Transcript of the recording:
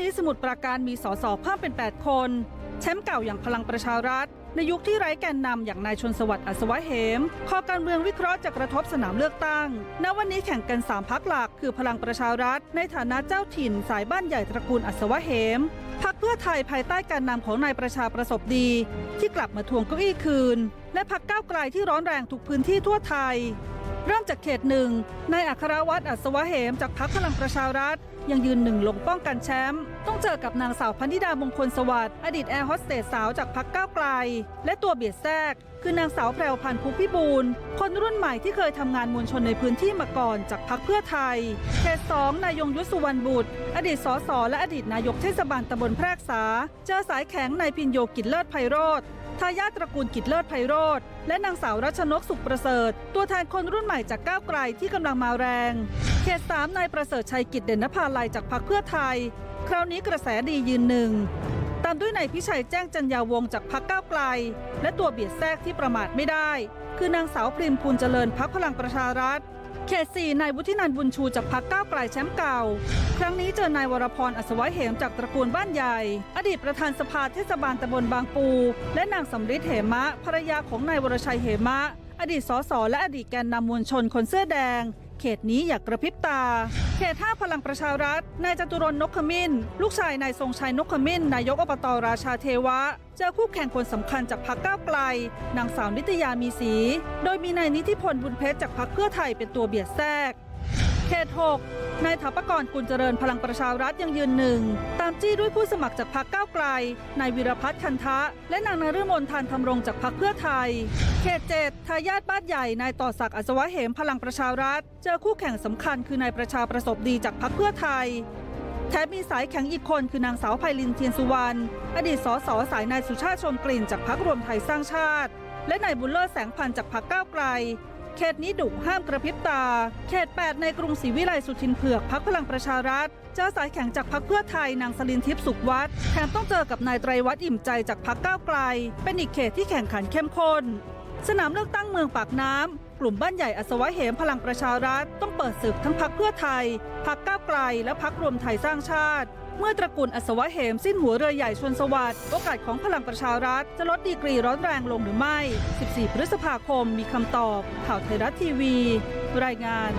นี้สมุทรปราการมีสสเพิ่มเป็น 8 คน แชมป์เก่าอย่างพลังประชารัฐ ในยุคที่ไร้แกนนำอย่างนายชนสวัสดิ์อัศวะเหมคอการเมืองวิเคราะห์จะกระทบสนามเลือกตั้ง ณ วันนี้แข่งกัน 3พักหลัก คือพลังประชารัฐ ในฐานะเจ้าถิ่นสายบ้านใหญ่ตระกูลอัศวะเหมพักเพื่อไทยภายใต้การนำของนายประชาประสบดี ที่กลับมาทวงเก้าอี้คืน และพักก้าวไกลที่ร้อนแรงทุกพื้นที่ทั่วไทย เริ่มจากเขตหนึ่งนายอัครวัตรอัศวะเหมจากพักพลังประชารัฐ ยังยืนหนึ่งลงป้องกันแชมป์ต้องเจอกับนางสาวพันธิดามงคลสวัสดิ์อดีตแอร์โฮสเตสสาวจากพักก้าวไกล และตัวเบียดแทรก คือนางสาวแพรวพันธ์ภูพิบูลคนรุ่นใหม่ที่เคยทำงานมวลชนในพื้นที่มาก่อนจากพักเพื่อไทยเขตสองนายยงยุทธสุวรรณบุตร อดีตสสและอดีตนายกเทศบาลตำบลแพรกษา เจอสายแข็งนายพินโยกิจเลิศไพโรธ ทายาทตระกูลกิจเลิศไพโรธและนางสาวรัชนกสุขประเสริฐ ตัวแทนคนรุ่นใหม่จากก้าวไกลที่กำลังมาแรง เขตสามนายประเสริฐชัยกิจเด่นนภาลัยจากพรรคเพื่อไทย คราวนี้กระแสดียืนหนึ่ง ตามด้วยนายพิชัยแจ้งจันยาวงจากพรรคก้าวไกล และตัวเบียดแทรกที่ประมาทไม่ได้ คือนางสาวพริมพูนเจริญพักพลังประชารัฐเขตสี่นายวุฒินันบุญชูจากพรรคก้าวไกลแชมป์เก่า ครั้งนี้เจอนายวรพรอัศวะเหมจากตระกูลบ้านใหญ่ อดีตประธานสภาเทศบาลตำบลบางปู และนางสำริดเหมะภรรยาของนายวรชัยเหมะ อดีตสสและอดีตแกนนำมวลชนคนเสื้อแดง เขตนี้อยากกระพริบตา เขตห้าพลังประชารัฐ นายจตุรนนกขมิ้น ลูกชายนายทรงชัยนกขมิ้น นายกอบตราชาเทวะ เจอคู่แข่งคนสำคัญจากพรรคก้าวไกล นางสาวนิตยามีสี โดยมีนายนิติพลบุญเพชรจากพรรคเพื่อไทยเป็นตัวเบียดแทรก เขต6นายถาปกรกุลเจริญพลังประชารัฐยังยืนหนึ่ง ตามจี้ด้วยผู้สมัครจากพรรคก้าวไกล นายวิรพัฒน์คันทะ และนางนฤมลทันธรรมรงจากพรรคเพื่อไทย เขต7ทายาทบ้านใหญ่นายต่อศักดิ์อัศวะเหมพลังประชารัฐ เจอคู่แข่งสำคัญคือนายประชาประสบดีจากพรรคเพื่อไทยแถมมีสายแข็งอีกคนคือนางสาวไพลินเทียนสุวรรณอดีตสสสายนายสุชาติชมกลิ่นจากพรรครวมไทยสร้างชาติ และนายบุญเลิศแสงพันธ์จากพรรคก้าวไกล เขตนี้ดุห้ามกระพริบตา เขต 8 ในกรุงศรีวิไลสุทินเผือกพักพลังประชารัฐเจอสายแข่งจากพักเพื่อไทยนางสลินทิพย์สุขวัฒน์แถมต้องเจอกับนายไตรวัฒน์อิ่มใจจากพักก้าวไกล เป็นอีกเขตที่แข่งขันเข้มข้น สนามเลือกตั้งเมืองปากน้ำ กลุ่มบ้านใหญ่อัศวะเหมพลังประชารัฐต้องเปิดศึกทั้งพักเพื่อไทย พักก้าวไกล และพักรวมไทยสร้างชาติ เมื่อตระกูลอัศวะเหมสิ้นหัวเรือใหญ่ชวนสวัสดิ์โอกาสของพลังประชารัฐจะลดดีกรีร้อนแรงลงหรือไม่ 14 พฤษภาคมมีคำตอบ ข่าวไทยรัฐทีวี รายงาน